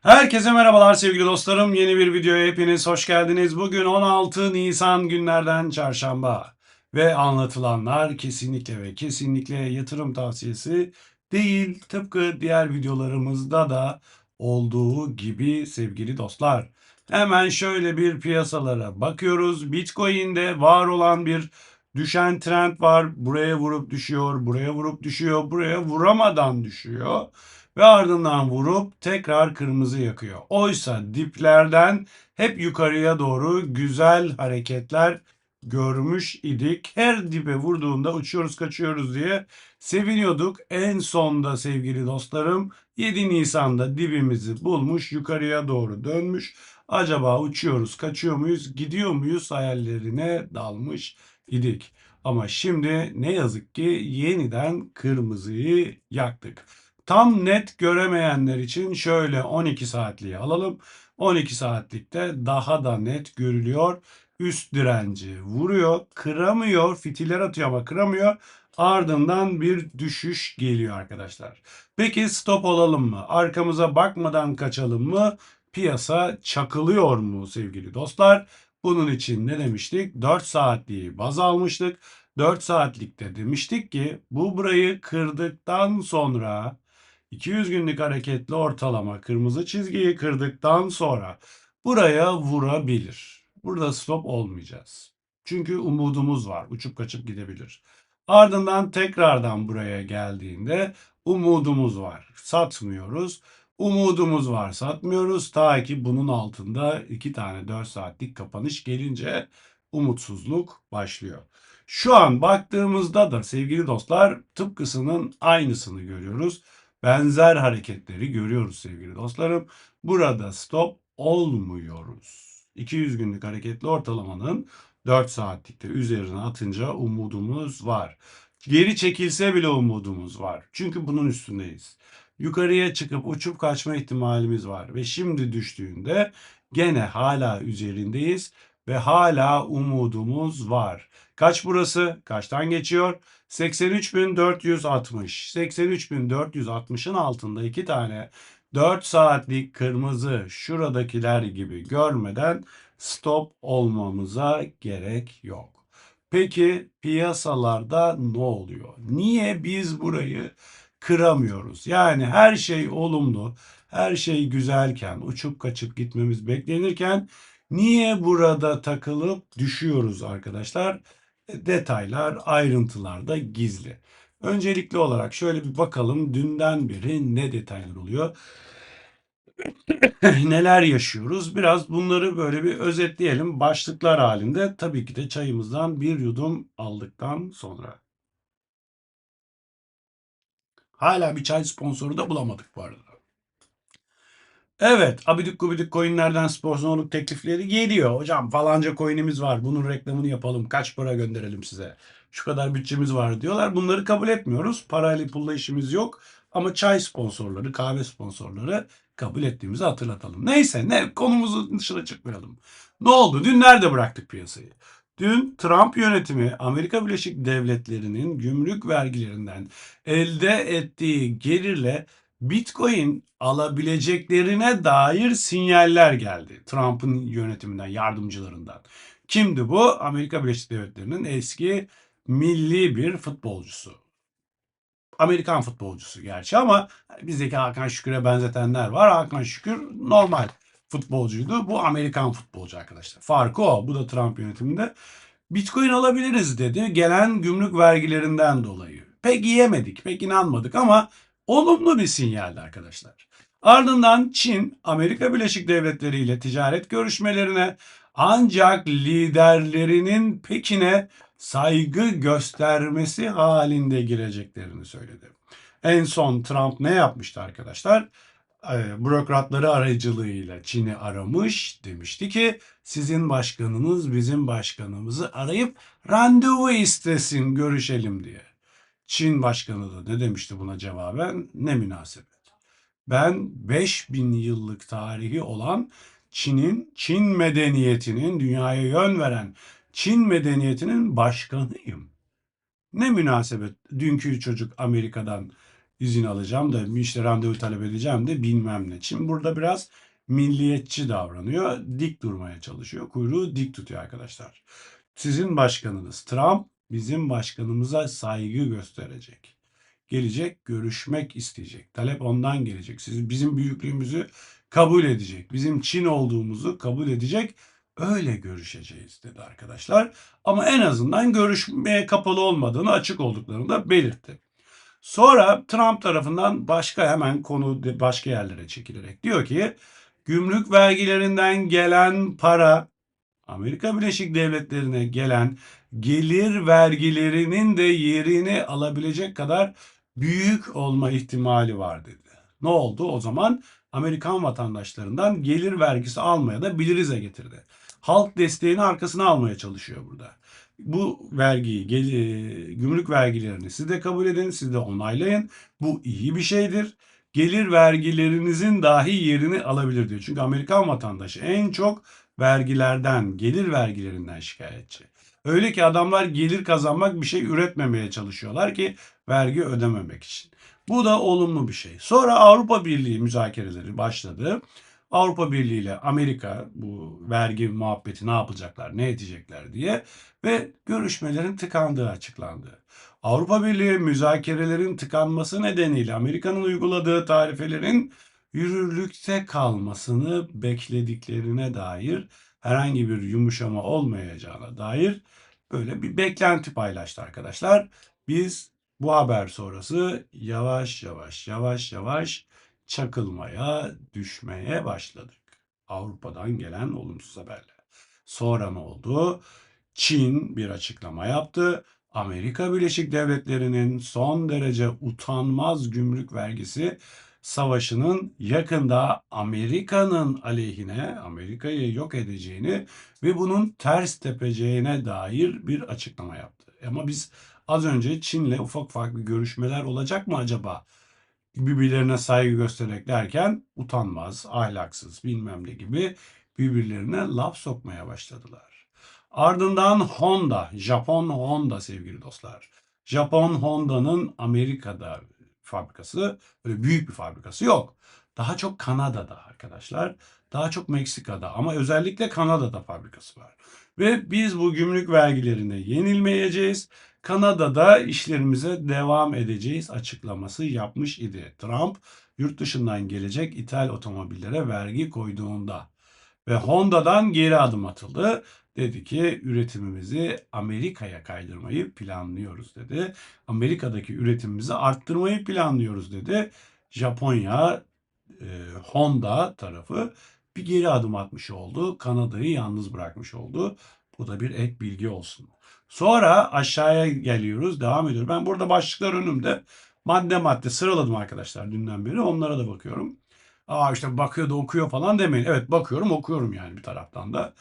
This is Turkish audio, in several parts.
Herkese merhabalar sevgili dostlarım. Yeni bir videoya hepiniz hoş geldiniz. Bugün 16 Nisan günlerden çarşamba. Ve anlatılanlar kesinlikle ve kesinlikle yatırım tavsiyesi değil. Tıpkı diğer videolarımızda da olduğu gibi sevgili dostlar. Hemen şöyle bir piyasalara bakıyoruz. Bitcoin'de var olan bir düşen trend var. Buraya vurup düşüyor, buraya vurup düşüyor, buraya vuramadan düşüyor ve ardından vurup tekrar kırmızı yakıyor. Oysa diplerden hep yukarıya doğru güzel hareketler görmüş idik. Her dibe vurduğunda uçuyoruz kaçıyoruz diye seviniyorduk. En sonda sevgili dostlarım 7 Nisan'da dibimizi bulmuş yukarıya doğru dönmüş. Acaba uçuyoruz kaçıyor muyuz gidiyor muyuz hayallerine dalmış idik. Ama şimdi ne yazık ki yeniden kırmızıyı yaktık. Tam net göremeyenler için şöyle 12 saatliği alalım. 12 saatlikte daha da net görülüyor. Üst direnci vuruyor, kıramıyor, fitiller atıyor ama kıramıyor. Ardından bir düşüş geliyor arkadaşlar. Peki stop olalım mı? Arkamıza bakmadan kaçalım mı? Piyasa çakılıyor mu sevgili dostlar? Bunun için ne demiştik? 4 saatliği baz almıştık. 4 saatlikte demiştik ki bu burayı kırdıktan sonra 200 günlük hareketli ortalama kırmızı çizgiyi kırdıktan sonra buraya vurabilir. Burada stop olmayacağız. Çünkü umudumuz var. Uçup kaçıp gidebilir. Ardından tekrardan buraya geldiğinde umudumuz var. Satmıyoruz. Umudumuz var satmıyoruz. Ta ki bunun altında iki tane 4 saatlik kapanış gelince umutsuzluk başlıyor. Şu an baktığımızda da sevgili dostlar tıpkısının aynısını görüyoruz benzer hareketleri görüyoruz sevgili dostlarım. Burada stop olmuyoruz. 200 günlük hareketli ortalamanın 4 saatlikte üzerine atınca umudumuz var. Geri çekilse bile umudumuz var. Çünkü bunun üstündeyiz. Yukarıya çıkıp uçup kaçma ihtimalimiz var ve şimdi düştüğünde gene hala üzerindeyiz ve hala umudumuz var. Kaç burası? Kaçtan geçiyor? 83.460. 83.460'ın altında iki tane 4 saatlik kırmızı şuradakiler gibi görmeden stop olmamıza gerek yok. Peki piyasalarda ne oluyor? Niye biz burayı kıramıyoruz? Yani her şey olumlu, her şey güzelken, uçup kaçıp gitmemiz beklenirken niye burada takılıp düşüyoruz arkadaşlar? detaylar, ayrıntılar da gizli. Öncelikli olarak şöyle bir bakalım dünden beri ne detaylar oluyor? Neler yaşıyoruz? Biraz bunları böyle bir özetleyelim başlıklar halinde. Tabii ki de çayımızdan bir yudum aldıktan sonra. Hala bir çay sponsoru da bulamadık bu arada. Evet, abidik gubidik coinlerden sponsorluk teklifleri geliyor. Hocam falanca coin'imiz var. Bunun reklamını yapalım. Kaç para gönderelim size? Şu kadar bütçemiz var diyorlar. Bunları kabul etmiyoruz. Parayla pulla işimiz yok. Ama çay sponsorları, kahve sponsorları kabul ettiğimizi hatırlatalım. Neyse ne konumuzun dışına çıkmayalım. Ne oldu? Dün nerede bıraktık piyasayı? Dün Trump yönetimi Amerika Birleşik Devletleri'nin gümrük vergilerinden elde ettiği gelirle Bitcoin alabileceklerine dair sinyaller geldi. Trump'ın yönetiminden, yardımcılarından. Kimdi bu? Amerika Birleşik Devletleri'nin eski milli bir futbolcusu. Amerikan futbolcusu gerçi ama bizdeki Hakan Şükür'e benzetenler var. Hakan Şükür normal futbolcuydu. Bu Amerikan futbolcu arkadaşlar. Farkı o. Bu da Trump yönetiminde. Bitcoin alabiliriz dedi. Gelen gümrük vergilerinden dolayı. Pek yiyemedik, pek inanmadık ama olumlu bir sinyaldi arkadaşlar. Ardından Çin, Amerika Birleşik Devletleri ile ticaret görüşmelerine ancak liderlerinin Pekin'e saygı göstermesi halinde gireceklerini söyledi. En son Trump ne yapmıştı arkadaşlar? Ee, bürokratları aracılığıyla Çin'i aramış demişti ki sizin başkanınız bizim başkanımızı arayıp randevu istesin görüşelim diye. Çin başkanı da ne demişti buna cevaben? Ne münasebet. Ben 5000 yıllık tarihi olan Çin'in, Çin medeniyetinin dünyaya yön veren Çin medeniyetinin başkanıyım. Ne münasebet dünkü çocuk Amerika'dan izin alacağım da işte randevu talep edeceğim de bilmem ne. Çin burada biraz milliyetçi davranıyor. Dik durmaya çalışıyor. Kuyruğu dik tutuyor arkadaşlar. Sizin başkanınız Trump bizim başkanımıza saygı gösterecek. Gelecek, görüşmek isteyecek. Talep ondan gelecek. Siz bizim büyüklüğümüzü kabul edecek. Bizim Çin olduğumuzu kabul edecek. Öyle görüşeceğiz dedi arkadaşlar. Ama en azından görüşmeye kapalı olmadığını açık olduklarını da belirtti. Sonra Trump tarafından başka hemen konu başka yerlere çekilerek diyor ki gümrük vergilerinden gelen para Amerika Birleşik Devletleri'ne gelen gelir vergilerinin de yerini alabilecek kadar büyük olma ihtimali var dedi. Ne oldu? O zaman Amerikan vatandaşlarından gelir vergisi almaya da bilirize getirdi. Halk desteğini arkasına almaya çalışıyor burada. Bu vergiyi, gel, e, gümrük vergilerini siz de kabul edin, siz de onaylayın. Bu iyi bir şeydir. Gelir vergilerinizin dahi yerini alabilir diyor. Çünkü Amerikan vatandaşı en çok vergilerden, gelir vergilerinden şikayetçi. Öyle ki adamlar gelir kazanmak bir şey üretmemeye çalışıyorlar ki vergi ödememek için. Bu da olumlu bir şey. Sonra Avrupa Birliği müzakereleri başladı. Avrupa Birliği ile Amerika bu vergi muhabbeti ne yapacaklar, ne edecekler diye ve görüşmelerin tıkandığı açıklandı. Avrupa Birliği müzakerelerin tıkanması nedeniyle Amerika'nın uyguladığı tarifelerin yürürlükte kalmasını beklediklerine dair herhangi bir yumuşama olmayacağına dair böyle bir beklenti paylaştı arkadaşlar. Biz bu haber sonrası yavaş yavaş yavaş yavaş çakılmaya, düşmeye başladık. Avrupa'dan gelen olumsuz haberler. Sonra ne oldu? Çin bir açıklama yaptı. Amerika Birleşik Devletleri'nin son derece utanmaz gümrük vergisi savaşının yakında Amerika'nın aleyhine, Amerika'yı yok edeceğini ve bunun ters tepeceğine dair bir açıklama yaptı. Ama biz az önce Çin'le ufak bir görüşmeler olacak mı acaba? Birbirlerine saygı göstererek derken utanmaz, ahlaksız bilmem ne gibi birbirlerine laf sokmaya başladılar. Ardından Honda, Japon Honda sevgili dostlar. Japon Honda'nın Amerika'da fabrikası, öyle büyük bir fabrikası yok. Daha çok Kanada'da arkadaşlar. Daha çok Meksika'da ama özellikle Kanada'da fabrikası var. Ve biz bu gümrük vergilerine yenilmeyeceğiz. Kanada'da işlerimize devam edeceğiz açıklaması yapmış idi. Trump yurt dışından gelecek ithal otomobillere vergi koyduğunda ve Honda'dan geri adım atıldı. Dedi ki üretimimizi Amerika'ya kaydırmayı planlıyoruz dedi. Amerika'daki üretimimizi arttırmayı planlıyoruz dedi. Japonya, e, Honda tarafı bir geri adım atmış oldu. Kanada'yı yalnız bırakmış oldu. Bu da bir ek bilgi olsun. Sonra aşağıya geliyoruz. Devam ediyoruz. Ben burada başlıklar önümde. Madde madde sıraladım arkadaşlar dünden beri. Onlara da bakıyorum. Aa işte bakıyor da okuyor falan demeyin. Evet bakıyorum okuyorum yani bir taraftan da.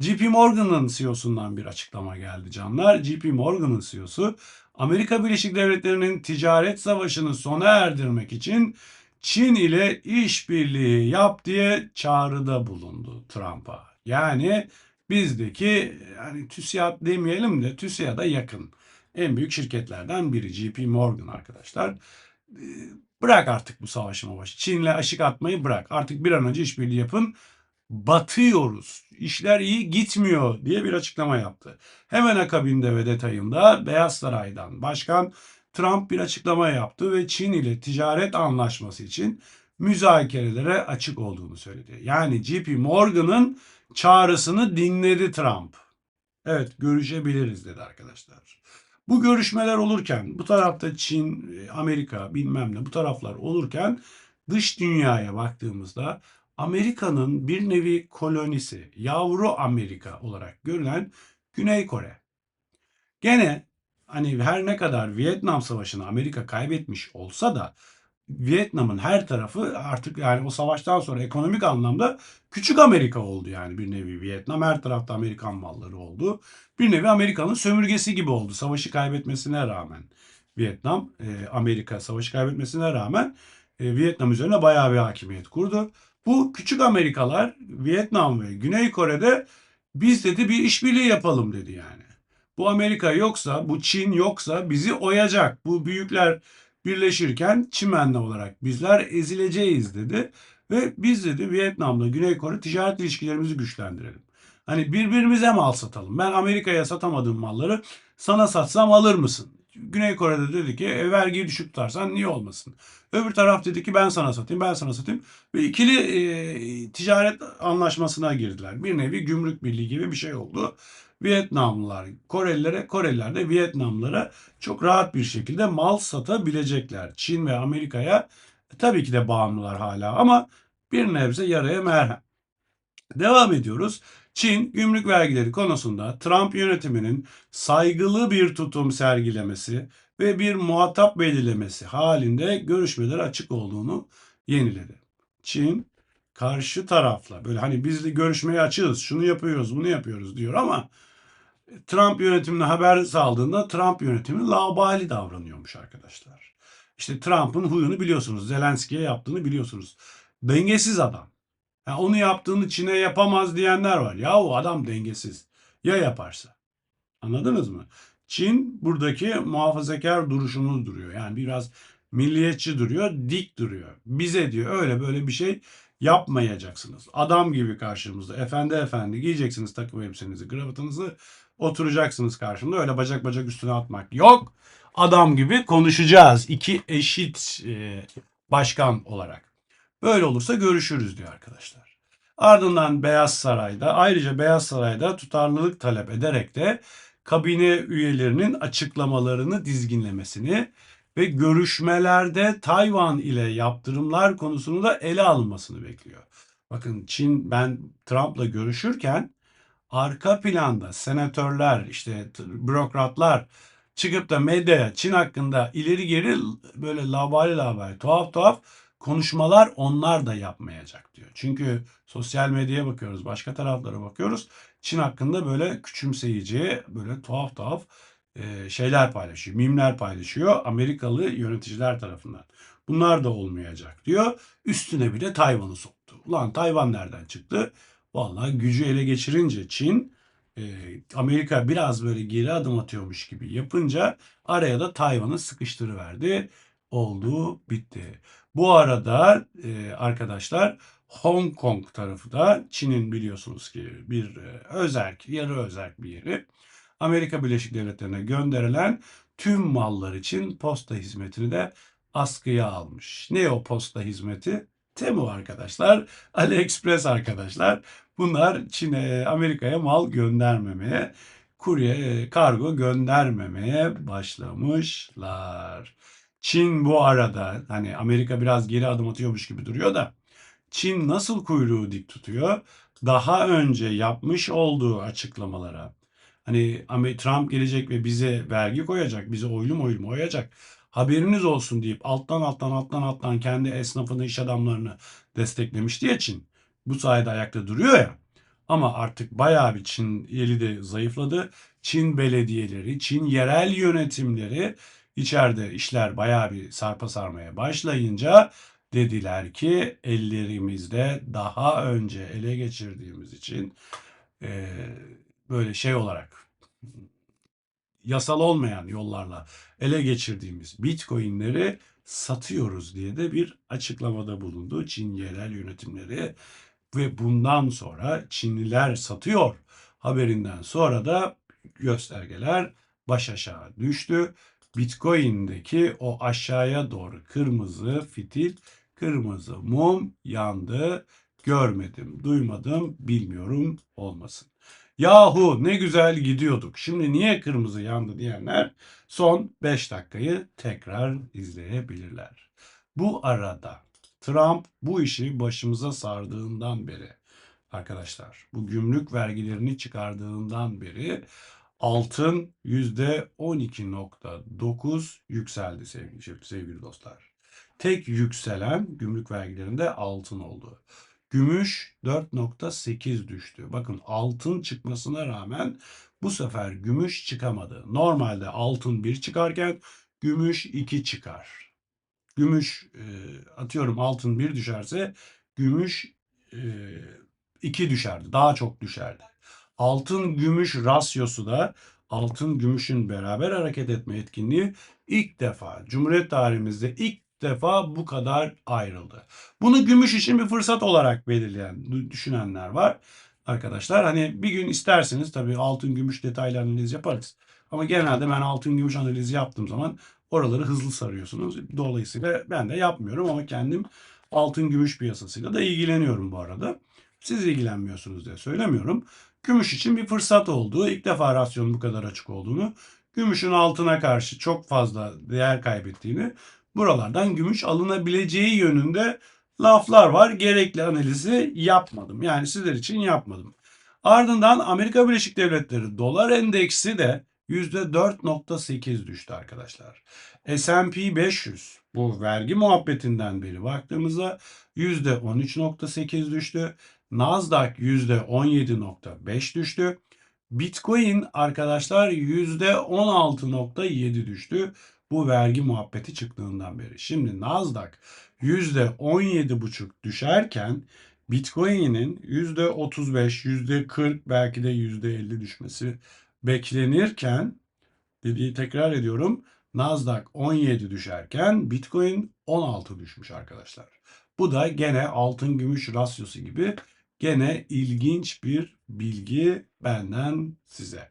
JP Morgan'ın CEO'sundan bir açıklama geldi canlar. JP Morgan'ın CEO'su Amerika Birleşik Devletleri'nin ticaret savaşını sona erdirmek için Çin ile işbirliği yap diye çağrıda bulundu Trump'a. Yani bizdeki yani TÜSİAD demeyelim de TÜSİAD'a yakın en büyük şirketlerden biri JP Morgan arkadaşlar. Bırak artık bu savaşı mavaşı. Çin'le aşık atmayı bırak. Artık bir an önce işbirliği yapın. Batıyoruz. İşler iyi gitmiyor diye bir açıklama yaptı. Hemen akabinde ve detayında Beyaz Saray'dan Başkan Trump bir açıklama yaptı ve Çin ile ticaret anlaşması için müzakerelere açık olduğunu söyledi. Yani JP Morgan'ın çağrısını dinledi Trump. Evet görüşebiliriz dedi arkadaşlar. Bu görüşmeler olurken bu tarafta Çin, Amerika bilmem ne bu taraflar olurken dış dünyaya baktığımızda Amerika'nın bir nevi kolonisi, yavru Amerika olarak görülen Güney Kore. Gene hani her ne kadar Vietnam Savaşı'nı Amerika kaybetmiş olsa da Vietnam'ın her tarafı artık yani o savaştan sonra ekonomik anlamda küçük Amerika oldu yani bir nevi Vietnam her tarafta Amerikan malları oldu. Bir nevi Amerika'nın sömürgesi gibi oldu savaşı kaybetmesine rağmen. Vietnam, e, Amerika savaşı kaybetmesine rağmen e, Vietnam üzerine bayağı bir hakimiyet kurdu. Bu küçük Amerikalar Vietnam ve Güney Kore'de biz dedi bir işbirliği yapalım dedi yani. Bu Amerika yoksa, bu Çin yoksa bizi oyacak. Bu büyükler birleşirken çimenli olarak bizler ezileceğiz dedi. Ve biz dedi Vietnam'la Güney Kore ticaret ilişkilerimizi güçlendirelim. Hani birbirimize mal satalım. Ben Amerika'ya satamadığım malları sana satsam alır mısın? Güney Kore'de dedi ki e, vergiyi düşük tutarsan niye olmasın? Öbür taraf dedi ki ben sana satayım, ben sana satayım. Ve ikili e, ticaret anlaşmasına girdiler. Bir nevi gümrük birliği gibi bir şey oldu. Vietnamlılar Korelilere, Koreliler de Vietnamlılara çok rahat bir şekilde mal satabilecekler. Çin ve Amerika'ya tabii ki de bağımlılar hala ama bir nebze yaraya merhem. Devam ediyoruz. Çin gümrük vergileri konusunda Trump yönetiminin saygılı bir tutum sergilemesi ve bir muhatap belirlemesi halinde görüşmeler açık olduğunu yeniledi. Çin karşı tarafla böyle hani biz de görüşmeye açığız, şunu yapıyoruz, bunu yapıyoruz diyor ama Trump yönetimine haber saldığında Trump yönetimi laubali davranıyormuş arkadaşlar. İşte Trump'ın huyunu biliyorsunuz. Zelenski'ye yaptığını biliyorsunuz. Dengesiz adam. Ya onu yaptığını Çin'e yapamaz diyenler var. Yahu adam dengesiz. Ya yaparsa? Anladınız mı? Çin buradaki muhafazakar duruşumuz duruyor. Yani biraz milliyetçi duruyor, dik duruyor. Bize diyor öyle böyle bir şey yapmayacaksınız. Adam gibi karşımızda. Efendi efendi giyeceksiniz takım elbisenizi, kravatınızı. Oturacaksınız karşımda. Öyle bacak bacak üstüne atmak yok. Adam gibi konuşacağız. İki eşit e, başkan olarak. Böyle olursa görüşürüz diyor arkadaşlar. Ardından Beyaz Saray'da ayrıca Beyaz Saray'da tutarlılık talep ederek de kabine üyelerinin açıklamalarını dizginlemesini ve görüşmelerde Tayvan ile yaptırımlar konusunu da ele alınmasını bekliyor. Bakın Çin ben Trump'la görüşürken arka planda senatörler işte bürokratlar çıkıp da medyaya Çin hakkında ileri geri böyle labali labali tuhaf tuhaf konuşmalar onlar da yapmayacak diyor. Çünkü sosyal medyaya bakıyoruz, başka taraflara bakıyoruz. Çin hakkında böyle küçümseyici, böyle tuhaf tuhaf e, şeyler paylaşıyor, mimler paylaşıyor Amerikalı yöneticiler tarafından. Bunlar da olmayacak diyor. Üstüne bile Tayvan'ı soktu. Ulan Tayvan nereden çıktı? Vallahi gücü ele geçirince Çin e, Amerika biraz böyle geri adım atıyormuş gibi yapınca araya da Tayvan'ı sıkıştırıverdi. Oldu bitti. Bu arada e, arkadaşlar Hong Kong tarafı da Çin'in biliyorsunuz ki bir e, özerk, yarı özerk bir yeri. Amerika Birleşik Devletleri'ne gönderilen tüm mallar için posta hizmetini de askıya almış. Ne o posta hizmeti? Temu arkadaşlar, AliExpress arkadaşlar. Bunlar Çin'e, Amerika'ya mal göndermemeye, kurye, kargo göndermemeye başlamışlar. Çin bu arada hani Amerika biraz geri adım atıyormuş gibi duruyor da Çin nasıl kuyruğu dik tutuyor? Daha önce yapmış olduğu açıklamalara hani Trump gelecek ve bize vergi koyacak, bize oylum oylum oyacak. Haberiniz olsun deyip alttan alttan alttan alttan kendi esnafını, iş adamlarını desteklemişti ya Çin. Bu sayede ayakta duruyor ya. Ama artık bayağı bir Çin eli de zayıfladı. Çin belediyeleri, Çin yerel yönetimleri içeride işler bayağı bir sarpa sarmaya başlayınca dediler ki ellerimizde daha önce ele geçirdiğimiz için e, böyle şey olarak yasal olmayan yollarla ele geçirdiğimiz bitcoinleri satıyoruz diye de bir açıklamada bulundu Çin yerel yönetimleri ve bundan sonra Çinliler satıyor haberinden sonra da göstergeler baş aşağı düştü. Bitcoin'deki o aşağıya doğru kırmızı fitil, kırmızı mum yandı. Görmedim, duymadım, bilmiyorum olmasın. Yahu ne güzel gidiyorduk. Şimdi niye kırmızı yandı diyenler son 5 dakikayı tekrar izleyebilirler. Bu arada Trump bu işi başımıza sardığından beri arkadaşlar bu gümrük vergilerini çıkardığından beri altın %12.9 yükseldi sevgili, sevgili dostlar. Tek yükselen gümrük vergilerinde altın oldu. Gümüş 4.8 düştü. Bakın altın çıkmasına rağmen bu sefer gümüş çıkamadı. Normalde altın 1 çıkarken gümüş 2 çıkar. Gümüş e, atıyorum altın 1 düşerse gümüş e, 2 düşerdi. Daha çok düşerdi. Altın gümüş rasyosu da altın gümüşün beraber hareket etme etkinliği ilk defa Cumhuriyet tarihimizde ilk defa bu kadar ayrıldı. Bunu gümüş için bir fırsat olarak belirleyen, düşünenler var. Arkadaşlar hani bir gün isterseniz tabii altın gümüş detaylı analiz yaparız. Ama genelde ben altın gümüş analizi yaptığım zaman oraları hızlı sarıyorsunuz. Dolayısıyla ben de yapmıyorum ama kendim altın gümüş piyasasıyla da ilgileniyorum bu arada. Siz ilgilenmiyorsunuz diye söylemiyorum. Gümüş için bir fırsat olduğu, ilk defa rasyonun bu kadar açık olduğunu, gümüşün altına karşı çok fazla değer kaybettiğini, buralardan gümüş alınabileceği yönünde laflar var. Gerekli analizi yapmadım. Yani sizler için yapmadım. Ardından Amerika Birleşik Devletleri dolar endeksi de %4.8 düştü arkadaşlar. S&P 500 bu vergi muhabbetinden beri baktığımızda %13.8 düştü. Nasdaq %17.5 düştü. Bitcoin arkadaşlar %16.7 düştü. Bu vergi muhabbeti çıktığından beri. Şimdi Nasdaq %17.5 düşerken Bitcoin'in %35, %40 belki de %50 düşmesi beklenirken dediği tekrar ediyorum Nasdaq 17 düşerken Bitcoin 16 düşmüş arkadaşlar. Bu da gene altın gümüş rasyosu gibi gene ilginç bir bilgi benden size.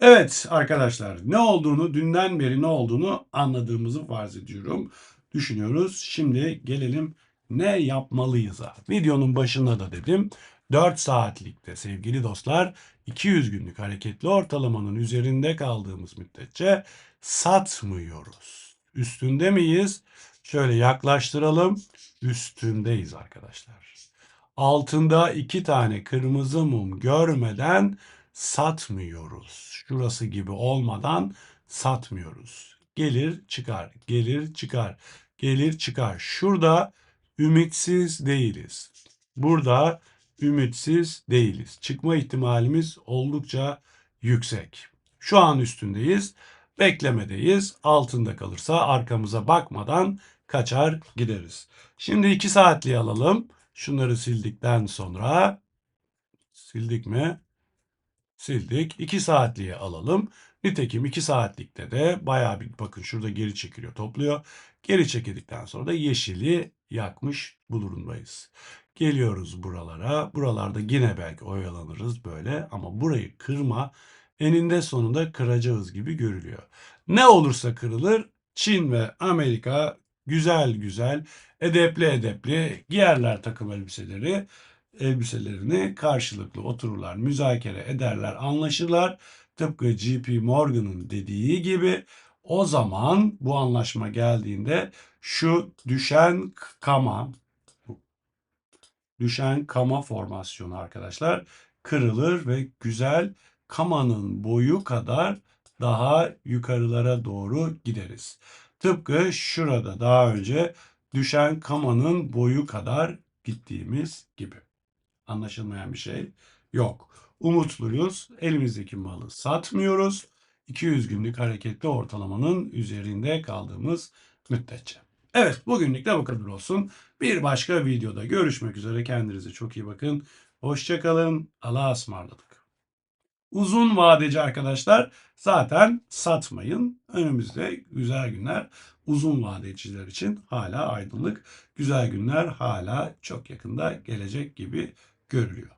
Evet arkadaşlar ne olduğunu dünden beri ne olduğunu anladığımızı farz ediyorum. Düşünüyoruz. Şimdi gelelim ne yapmalıyız? Videonun başında da dedim. 4 saatlikte sevgili dostlar 200 günlük hareketli ortalamanın üzerinde kaldığımız müddetçe satmıyoruz. Üstünde miyiz? Şöyle yaklaştıralım. Üstündeyiz arkadaşlar. Altında iki tane kırmızı mum görmeden satmıyoruz. Şurası gibi olmadan satmıyoruz. Gelir çıkar, gelir çıkar, gelir çıkar. Şurada ümitsiz değiliz. Burada ümitsiz değiliz. Çıkma ihtimalimiz oldukça yüksek. Şu an üstündeyiz. Beklemedeyiz. Altında kalırsa arkamıza bakmadan kaçar gideriz. Şimdi 2 saatliği alalım. Şunları sildikten sonra sildik mi? Sildik. 2 saatliği alalım. Nitekim 2 saatlikte de bayağı bir bakın şurada geri çekiliyor, topluyor. Geri çekildikten sonra da yeşili yakmış bu durumdayız. Geliyoruz buralara. Buralarda yine belki oyalanırız böyle ama burayı kırma eninde sonunda kıracağız gibi görülüyor. Ne olursa kırılır Çin ve Amerika güzel güzel edepli edepli giyerler takım elbiseleri elbiselerini karşılıklı otururlar, müzakere ederler, anlaşırlar. Tıpkı JP Morgan'ın dediği gibi o zaman bu anlaşma geldiğinde şu düşen kama düşen kama formasyonu arkadaşlar kırılır ve güzel kamanın boyu kadar daha yukarılara doğru gideriz. Tıpkı şurada daha önce düşen kamanın boyu kadar gittiğimiz gibi. Anlaşılmayan bir şey yok. Umutluyuz. Elimizdeki malı satmıyoruz. 200 günlük hareketli ortalamanın üzerinde kaldığımız müddetçe. Evet bugünlük de bu kadar olsun. Bir başka videoda görüşmek üzere. Kendinize çok iyi bakın. Hoşçakalın. Allah'a ısmarladık. Uzun vadeci arkadaşlar zaten satmayın. Önümüzde güzel günler uzun vadeciler için hala aydınlık. Güzel günler hala çok yakında gelecek gibi görülüyor.